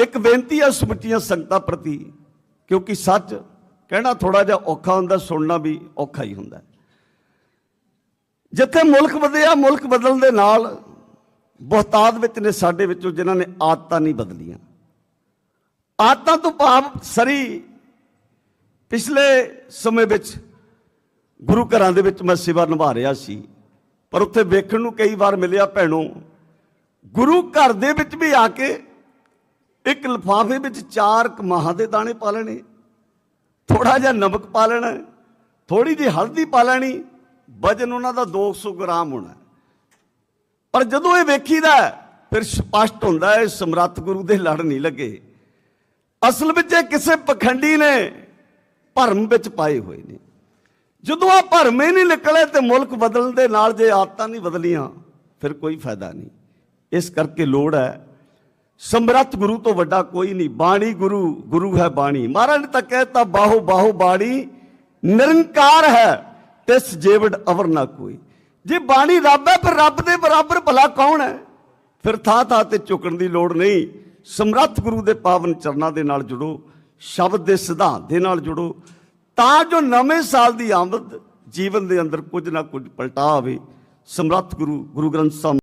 ਇੱਕ ਬੇਨਤੀ ਆ ਸਮੁੱਚੀਆਂ ਸੰਗਤਾਂ ਪ੍ਰਤੀ, ਕਿਉਂਕਿ ਸੱਚ ਕਹਿਣਾ ਥੋੜਾ ਜਿਹਾ ਔਖਾ ਹੁੰਦਾ, ਸੁਣਨਾ ਵੀ ਔਖਾ ਹੀ ਹੁੰਦਾ। ਜਿੱਥੇ ਮੁਲਕ ਵਧਿਆ, ਮੁਲਕ ਬਦਲਣ ਦੇ ਨਾਲ ਬਹੁਤਾਤ ਵਿੱਚ ਨੇ ਸਾਡੇ ਵਿੱਚੋਂ ਜਿਨ੍ਹਾਂ ਨੇ ਆਦਤਾਂ ਨਹੀਂ ਬਦਲੀਆਂ। ਆਦਤਾਂ ਤੋਂ ਭਾਵ ਸਰੀ ਪਿਛਲੇ ਸਮੇਂ ਵਿੱਚ ਗੁਰੂ ਘਰਾਂ ਦੇ ਵਿੱਚ ਮੈਂ ਸੇਵਾ ਨਿਭਾ ਰਿਹਾ ਸੀ, ਪਰ ਉੱਥੇ ਵੇਖਣ ਨੂੰ ਕਈ ਵਾਰ ਮਿਲਿਆ ਭੈਣੋ, ਗੁਰੂ ਘਰ ਦੇ ਵਿੱਚ ਵੀ ਆ ਕੇ ਇੱਕ ਲਿਫਾਫੇ ਵਿੱਚ ਚਾਰ ਕਮਾਹਾਂ ਦੇ ਦਾਣੇ ਪਾ ਲੈਣੇ ਥੋੜਾ ਜਿਹਾ ਨਮਕ ਪਾ ਲੈਣਾ ਥੋੜੀ ਜਿਹੀ ਹਲਦੀ ਪਾ ਲੈਣੀ ਵਜਨ ਉਹਨਾਂ ਦਾ 200 ਗ੍ਰਾਮ ਹੋਣਾ। ਪਰ ਜਦੋਂ ਇਹ ਵੇਖੀਦਾ ਹੈ, ਫਿਰ ਸਪਸ਼ਟ ਹੁੰਦਾ ਹੈ ਸਮਰੱਥ ਗੁਰੂ ਦੇ ਲੜ ਨਹੀਂ ਲੱਗੇ। ਅਸਲ ਵਿੱਚ ਇਹ ਕਿਸੇ ਪਖੰਡੀ ਨੇ ਭਰਮ ਵਿੱਚ ਪਾਏ ਹੋਏ ਨੇ। ਜਦੋਂ ਆ ਭਰਮ ਹੀ ਨਹੀਂ ਨਿਕਲੇ ਤੇ ਮੁਲਕ ਬਦਲਣ ਦੇ ਨਾਲ ਜੇ ਆਦਤਾਂ ਨਹੀਂ ਬਦਲੀਆਂ ਫਿਰ ਕੋਈ ਫਾਇਦਾ ਨਹੀਂ। ਇਸ ਕਰਕੇ ਲੋੜ ਹੈ ਸਮਰੱਥ ਗੁਰੂ ਤੋਂ ਵੱਡਾ ਕੋਈ ਨਹੀਂ, ਬਾਣੀ ਗੁਰੂ ਗੁਰੂ ਹੈ ਬਾਣੀ। ਮਹਾਰਾਜ ਨੇ ਤਾਂ ਕਹਿਤਾ ਬਾਹੋ ਬਾਹੋ ਬਾਣੀ ਨਿਰੰਕਾਰ ਹੈ, ਤਿਸ ਜੇਵੜ ਅਵਰ ਨਾ ਕੋਈ। ਜੇ ਬਾਣੀ ਰੱਬ ਹੈ, ਫਿਰ ਰੱਬ ਦੇ ਬਰਾਬਰ ਭਲਾ ਕੌਣ ਹੈ? ਫਿਰ ਥਾਂ ਥਾਂ ਤੇ ਝੁਕਣ ਦੀ ਲੋੜ ਨਹੀਂ। ਸਮਰੱਥ ਗੁਰੂ ਦੇ ਪਾਵਨ ਚਰਨਾਂ ਦੇ ਨਾਲ ਜੁੜੋ, ਸ਼ਬਦ ਦੇ ਸਿਧਾਂਤ ਦੇ ਨਾਲ ਜੁੜੋ। ਤਾਂ ਜੋ ਨਵੇਂ ਸਾਲ ਦੀ ਆਮਦ ਜੀਵਨ ਦੇ ਅੰਦਰ ਕੁਝ ਨਾ ਕੁਝ ਪਲਟਾ ਆਵੇ। ਸਮਰੱਥ ਗੁਰੂ ਗੁਰੂ ਗ੍ਰੰਥ ਸਾਹਿਬ